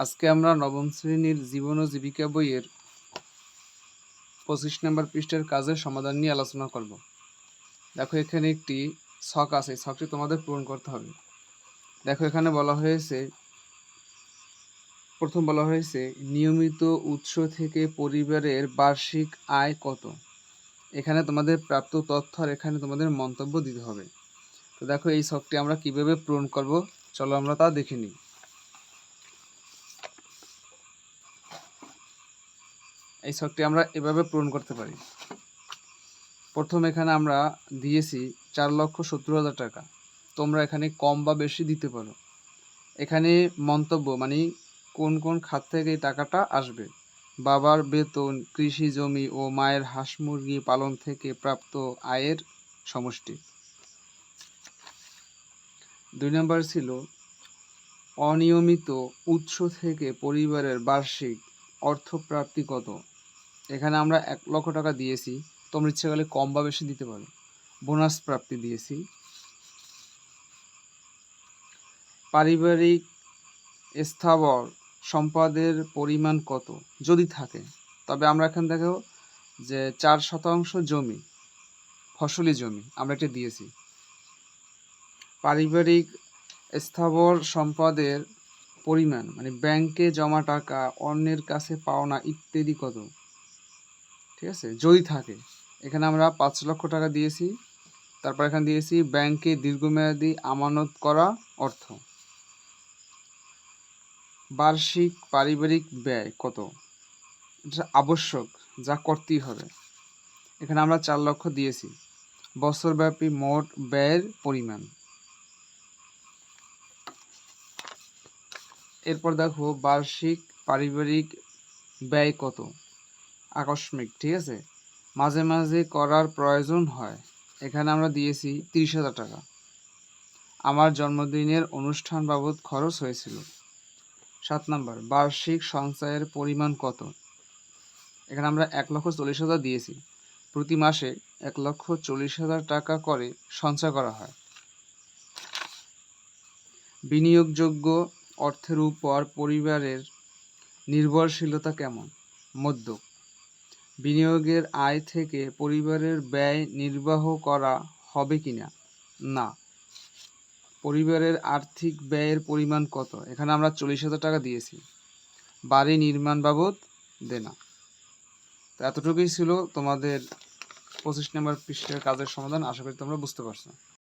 আজকে আমরা নবম শ্রেণির জীবন ও জীবিকা বইয়ের পঁচিশ নম্বর পৃষ্ঠের কাজের সমাধান নিয়ে আলোচনা করব। দেখো, এখানে একটি ছক আছে। ছকটি তোমাদের পূরণ করতে হবে। দেখো, এখানে বলা হয়েছে, প্রথম বলা হয়েছে, নিয়মিত উৎস থেকে পরিবারের বার্ষিক আয় কত? এখানে তোমাদের প্রাপ্ত তথ্য আর এখানে তোমাদের মন্তব্য দিতে হবে। তো দেখো, এই ছকটি আমরা কীভাবে পূরণ করব? চলো আমরা তা দেখে নিই। এই ছকটি আমরা এভাবে পূরণ করতে পারি। প্রথম এখানে আমরা দিয়েছি চার লক্ষ সত্তর হাজার টাকা। তোমরা এখানে কম বা বেশি দিতে পারো। এখানে মন্তব্য মানে কোন কোন খাত থেকে এই টাকাটা আসবে? বাবার বেতন, কৃষি জমি ও মায়ের হাঁস মুরগি পালন থেকে প্রাপ্ত আয়ের সমষ্টি। দুই নম্বর ছিল অনিয়মিত উৎস থেকে পরিবারের বার্ষিক অর্থপ্রাপ্তি কত? এখানে আমরা এক লক্ষ টাকা দিয়েছি। তোমরা ইচ্ছে করলে কম বা বেশি দিতে পারো। বোনাস প্রাপ্তি দিয়েছি। পারিবারিক স্থাবর সম্পদের পরিমাণ কত? যদি থাকে, তবে আমরা এখান থেকেও যে চার শতাংশ জমি, ফসলি জমি, আমরা এটা দিয়েছি। পারিবারিক স্থাবর সম্পদের পরিমাণ মানে ব্যাংকে জমা টাকা, অন্যের কাছে পাওনা ইত্যাদি কত? ঠিক আছে? যদি থাকে। এখানে আমরা পাঁচ লক্ষ টাকা দিয়েছি। তারপর এখানে দিয়েছি ব্যাংকে দীর্ঘমেয়াদী আমানত করা অর্থ। বার্ষিক পারিবারিক ব্যয় কত? এটা আবশ্যক, যা করতেই হবে। এখানে আমরা চার লক্ষ দিয়েছি। বছরব্যাপী মোট ব্যয়ের পরিমাণ। এরপর দেখো বার্ষিক পারিবারিক ব্যয় কত? আকস্মিক, ঠিক আছে? মাঝে মাঝে করার প্রয়োজন হয়। এখানে আমরা দিয়েছি তিরিশ হাজার টাকা। আমার জন্মদিনের অনুষ্ঠান বাবদ খরচ হয়েছিল। সাত নাম্বার, বার্ষিক সঞ্চয়ের পরিমাণ কত? এখানে আমরা এক লক্ষ চল্লিশ হাজার দিয়েছি। প্রতি মাসে এক লক্ষ চল্লিশ হাজার টাকা করে সঞ্চয় করা হয়। বিনিয়োগযোগ্য অর্থের উপর পরিবারের নির্ভরশীলতা কেমন? মধ্যক বিনিয়োগের আয় থেকে পরিবারের ব্যয় নির্বাহ করা হবে কিনা? না। পরিবারের আর্থিক ব্যয়ের পরিমাণ কত? এখানে আমরা চল্লিশ হাজার টাকা দিয়েছি। বাড়ি নির্মাণ বাবদ দেনা। তো এতটুকুই ছিল তোমাদের পঁচিশ নম্বর পৃষ্ঠের কাজের সমাধান। আশা করি তোমরা বুঝতে পারছ।